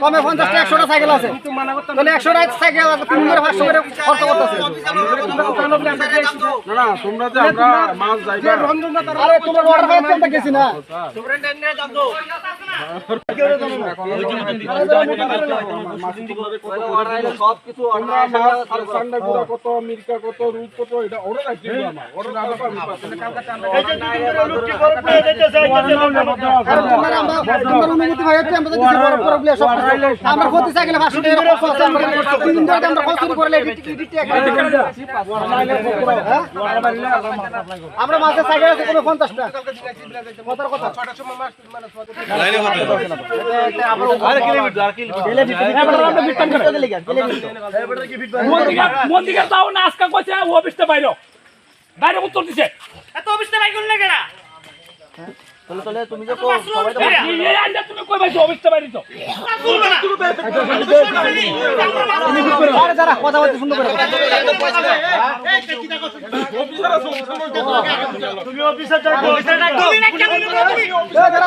কমে পঞ্চাশটা একশোটা সাইকেল আছে। তাহলে একশোটা সাইকেল তিন হাজার পাঁচশো করে খরচ করতেছে। আরে তোমার অর্ডার গেছি না। কত মির্কা কত রূপ কত এটা খরচ আছে আমরা ধরে আমরা কষ্ট করে লেগে? আমরা মাঝে সাইকেল আছে, কোনো পঞ্চাশটা কথার কথা মন্দিকে যাও না আজকে কইছে ও অফিসতে বাইরে বাইরে উত্তর দিছে এত অফিসে ভাই কোন লাগে না এই আন্ডা তুমি কই বাইছো অফিসতে বাইরে তো আরে যারা কথা বলতে সুন্দর করে তুমি অফিসে যাও। অফিসে ডাকো তুমি না কেন তুমি এ, যারা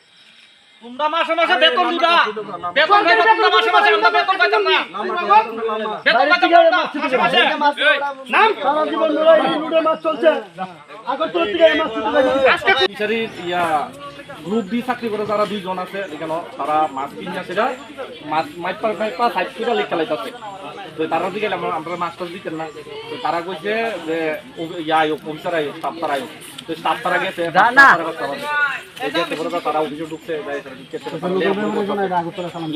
তোমরা মাসে মাসে বেতন দিবা। বেতন দিবা তোমরা মাসে মাসে আমরা বেতন পাইতাম না। বেতন পাইতাম না মাসে মাসে। নাম? সারা জীবন ধরে এই লুডে মাছ চলছে। আগরতলা থেকে মাছ চলতে আজকে ইয়া গ্রুপ বি চাকরি করে যারা দুইজন আছে এখানে তারা মাছ কিনে সেটা মাছ মাছ পার সাইড করে লিখে লাইতাছে তো তারা দিকে আমরা টাছ দিতেন না তো তারা কইছে যে ইয়া আয়ো অফিসার আয়ো স্টাফ তারা আয়ো তো স্টাফ তারা গেছে তারা অফিসে ঢুকছে যাই তারা ঢুকছে,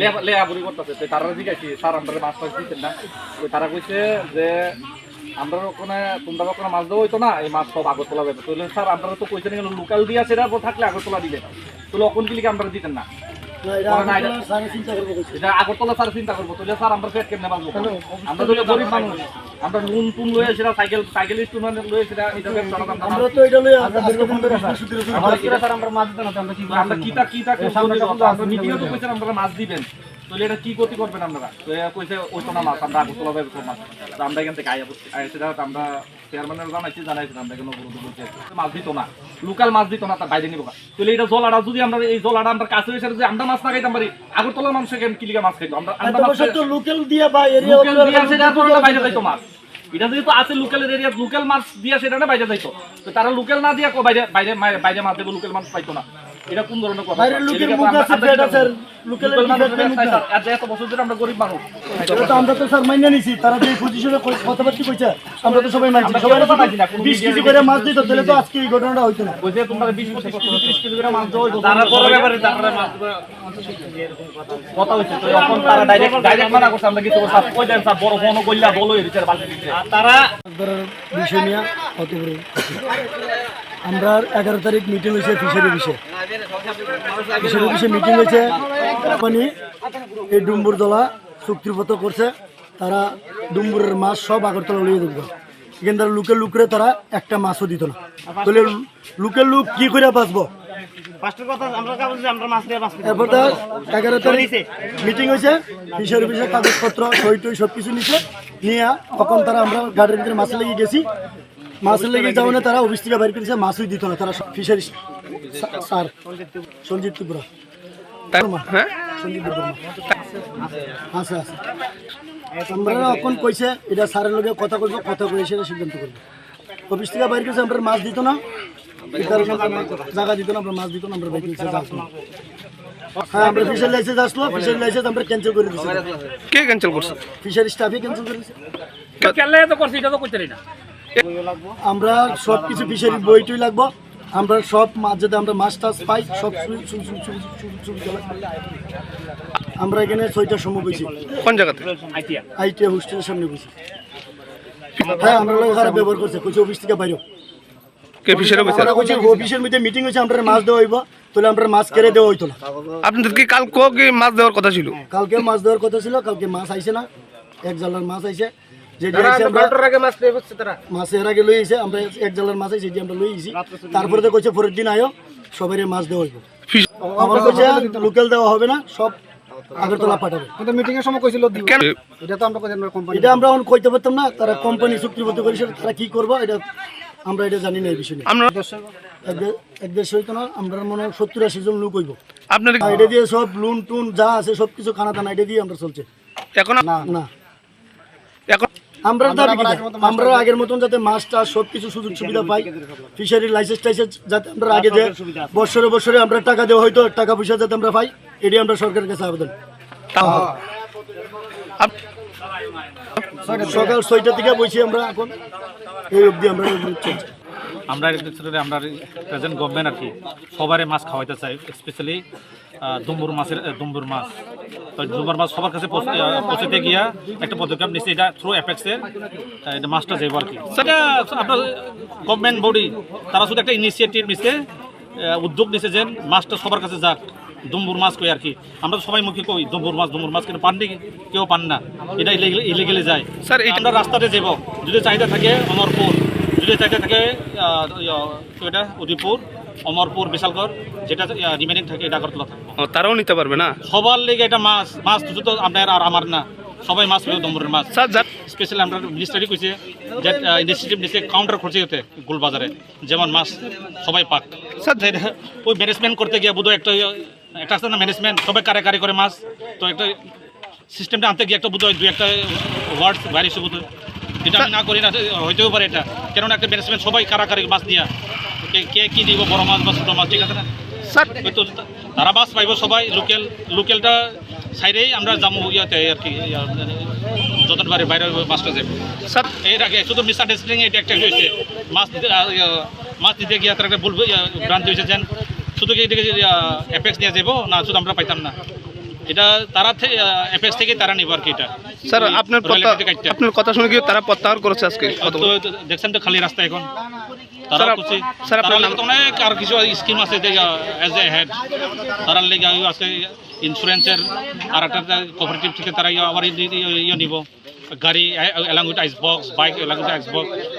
লে- লেয়াবুরি করতেছে তো তারা জিজ্ঞাসি স্যার আমরা মাছ টাছ দিতেন না। তো তারা কইছে যে আমরা ওখানে তোমরা ওখানে মাছ দেওয়া হইতো না? এই মাছ সব আগরতলা যাবে তো স্যার আপনারা তো কইছেন লোকাল দিয়া সেটা থাকলে আগরতলা তো আমরা দিতেন না। না, এটা- এটা আগরতলা স্যার চিন্তা করব। তাহলে স্যার আমরা পেট কেমনে বাঁচবো? আমরা তো গরিব মানুষ। আমরা নুন টুন লয়ে সেটা সাইকেল সাইকেল স্টুডেন্ট লয়ে সেটা এটা ব্যবসা করতাম না। আমরা তো এটা লই আমরা দীর্ঘদিন ধরে স্যার আমরা কি- আমরা মাছ না, আমরা কি তো কইছেন মাছ দিবেন। তাহলে এটা কি গতি করবেন আপনারা? তো কইছে ওই তো না মাছ আমরা সব মাছ তো আমরা এখান থেকে আয়া বসছি আয়া সেটা আমরা চেয়ারম্যানের জানাইছি জানাইছি আমরা গুরুত্ব বলছি মাছ দিত না। লোকাল মাছ দিত না তার বাইরে নিব তাহলে এটা জলাটা যদি আমরা এই জলাটা আমরা কাছে এসে যদি আমরা মাছ না খাইতাম পারি আগরতলার মানুষ এখানে কিলিকা মাছ খাইতো? আমরা আমরা মাছ তো লোকাল দিয়া বা এরিয়া সেটা বাইরে যাইতো মাছ। এটা যেহেতু আছে লোকালের এরিয়া লোকাল মাছ দিয়া সেটা না বাইরে যাইতো। তো তারা লোকাল না দিয়া বাইরে বাইরে- বাইরে মাছ দেবো লোকাল মাছ পাইতো না। এটা কোন ধরনের কথা? লোকের মুখ আছে, লোকালের মানুষের মুখ ব্যবসা নাই। আছে, এত বছর ধরে আমরা গরিব মানুষ। এটা তো আমরা তো স্যার মাইনে নিছি তারা যে পজিশনে কথাবার্তা কইছে আমরা তো সবাই মানছি সবাই তো মানছি না, কোনো বিশ কেজি করে মাছ দিত তাহলে তো আজকে এই ঘটনাটা হইতো না। কইছে তোমরা বিশ পঁচিশ কেজি ত্রিশ কেজি করে মাছ দেওয়া তারা বড় ব্যাপারে তারা মাছ কথা হয়েছে তো এখন তারা ডাইরেক্ট ডাইরেক্ট মানা করছে আমরা কিছু স্যার কই দেন স্যার বড় বলো এর বালতি দিচ্ছে তারা বিষয় নিয়ে কত বড় আমরা এগারো তারিখ মিটিং হয়েছে ফিশারি বিষয়ে ফিশারি বিষয়ে মিটিং হয়েছে। কোম্পানি এই ডুম্বুর দলা চুক্তিপত্র করছে। তারা ডুম্বুরের মাছ সব আগরতলা লিয়ে দেবো এখান তারা লুকের লুকরে তারা একটা মাছও দিত না। তাহলে লুকের লুক কি করে বাঁচবো? এরপর তার এগারো তারিখ মিটিং হয়েছে। ফিশারি বিষয়ে কাগজপত্র সই টই সব কিছু নিচ্ছে নিয়ে তখন তারা আমরা গাড়ির ভিতরে মাছ লেগে গেছি। মাছের লেগে যাওয়া তারা অফিস থেকে বাইর করেছে মাছই দিত না তারা ফিশারি স্যার সঞ্জিত ত্রিপুরা। হ্যাঁ? সঞ্জিত ত্রিপুরা। আছে আছে। আমরা এখন কইছে এটা স্যারের লগে কথা কইব কথা কই সেটা সিদ্ধান্ত করব। অফিস থেকে বাইর করেছে আমরা মাছ দিত না। জায়গা দিত না আমরা মাছ দিত না আমরা বাইর করেছে হ্যাঁ আমরা ফিশারি লাইসেন্স আসলো ফিশারি লাইসেন্স আমরা ক্যান্সেল করে দিচ্ছি কে ক্যান্সেল করছে? ফিশারি স্টাফে ক্যান্সেল করে দিচ্ছে তো করছি এটা তো কইতে না। আমরা সব কিছু ফিশারি বইটই লাগবো। আমরা সব মাছ যাতে আমরা মাছ টাছ পাই সব। আমরা এখানে ছয়টার সময় বসি কোন জায়গাতে? আইটিআই হোস্টেলের সামনে বসি হ্যাঁ আমরা খারাপ ব্যবহার করছে। কইছে অফিস থেকে বাইরে। কে ফিশারি অফিসার আমরা অফিসের মধ্যে মিটিং হয়েছে আমরা মাছ দেওয়া হইব। তাহলে আমরা মাছ কেড়ে দেওয়া হইতো না। আপনাদের কি কাল কো কি মাছ দেওয়ার কথা ছিল? কালকে মাছ দেওয়ার কথা ছিল কালকে মাছ আইছে না। এক জালার মাছ আইছে। মাছ এর আগে লই আইছে আমরা এক জালার মাছ আমরা লই তারপরে তো কইছে পরের দিন আয়ো সবাই মাছ দেওয়া হইব। আমার কইছে লোকাল দেওয়া হবে না সব আগরতলা পাঠাবে। কেন? এটা আমরা এখন কইতে পারতাম না তারা কোম্পানি চুক্তিবদ্ধ করেছে তারা কি করব এটা আমরা এটা জানি না এই বিষয়ে আপনার এক দেশ হইতো না আমরা মনে হয় সত্তর আশি জন লোক হইব। আপনার এটা দিয়ে সব লুন টুন যা আছে সব কিছু খানা টানা এটা দিয়ে আমরা চলছে। এখন না না। এখন আমরা দাবি আমরা আগের মতন যাতে মাছ টাছ সব কিছু সুযোগ সুবিধা পাই ফিশারির লাইসেন্স টাইসেন্স যাতে আমরা আগে যে বছরে বছরে আমরা টাকা দেওয়া হয়তো টাকা পয়সা যাতে আমরা পাই এটি আমরা সরকারের কাছে আবেদন। সকাল ছয়টা থেকে বসি আমরা এখন। এই অবধি আমরা চলছে আমরা আমরা প্রেজেন্ট গভর্নমেন্ট আর কি সবারই মাছ খাওয়াইতে চাই স্পেশালি দুম্বুর মাছের দুম্বুর মাছ। তো দুম্বুর মাছ সবার কাছে পৌঁছতে গিয়া একটা পদক্ষেপ নিচ্ছে এটা থ্রু অ্যাপেক্সের এটা মাছটা যাইব আর কি। সেটা আপনার গভর্নমেন্ট বডি তারা শুধু একটা ইনিশিয়েটিভ নিচ্ছে উদ্যোগ নিচ্ছে যে মাছটা সবার কাছে যাক দুম্বুর মাছ কই আর কি। আমরা সবাই মুখে কই দুম্বুর মাছ দুম্বুর মাছ কিন্তু পান নি কেউ পান না এটা ইলিগেলে যায়। স্যার এই আমরা রাস্তাতে যাব যদি চাহিদা থাকে অমরপুর যদি চাহিদা থাকে আহ, ইয়া, উদয়পুর অমরপুর বিশালগড় যেটা রিমেনিং থাকে এটা আগরতলা থাকব তারাও নিতে পারবে না? সবার লেগে এটা মাছ মাছ তো শুধু আপনার আর আমার না। সবাই মাছ পেয়ে দম্বরের মাছ। স্পেশালি আমরা মিনিস্টারি কইছে যে ইনিশিয়েটিভ নিচ্ছে কাউন্টার করছে হতে গোলবাজারে। যেমন মাছ সবাই পাক। স্যার ওই ম্যানেজমেন্ট করতে গিয়ে বোধহয় একটা একটা আছে না ম্যানেজমেন্ট সবাই কারে কারে করে মাছ। তো একটা সিস্টেমটা আনতে গিয়ে একটা বোধহয় দুই একটা ওয়ার্ড বাইরে এসে বোধহয় এটা আমি না করি না হইতেও পারে এটা। কেননা একটা ম্যানেজমেন্ট সবাই কারাকারি মাছ দিয়া। কে কে দিব বড় মাছ বা ছোটো মাছ ঠিক আছে না? স্যার। হয়তো তারা মাছ পাইব সবাই লোকেল লোকেলটা সাইডেই আমরা যাব ইয়াতে আর কি যতন বাড়ি বাইরে মাছটা যাব স্যার। এর আগে শুধু মিস আন্ডারস্ট্যান্ডিং এটা একটা হয়েছে মাছ দিতে মাছ দিতে গিয়ে তার একটা বলব ভ্রান্তি হয়েছে যেন শুধু কি এটাকে অ্যাপেক্স নিয়ে যাব না শুধু আমরা পাইতাম না। এটা তারা অ্যাপেক্স থেকে তারা নিব আর কি এটা? স্যার আপনার কথা আপনার কথা শুনে কি তারা প্রত্যাহার করেছে আজকে? দেখছেন তো খালি রাস্তা এখন। তারা স্যার, স্যার, আপনার নাম- অনেক আর কিছু স্কিম আছে অ্যাজ এ হেড তারা লেগে আছে ইন্স্যুরেন্সের আর একটা কোঅপারেটিভ থেকে তারা ইয়ে আবার ইয়ে নিব। গাড়ি এলাং আইস বক্স বাইক এলাং আইস বক্স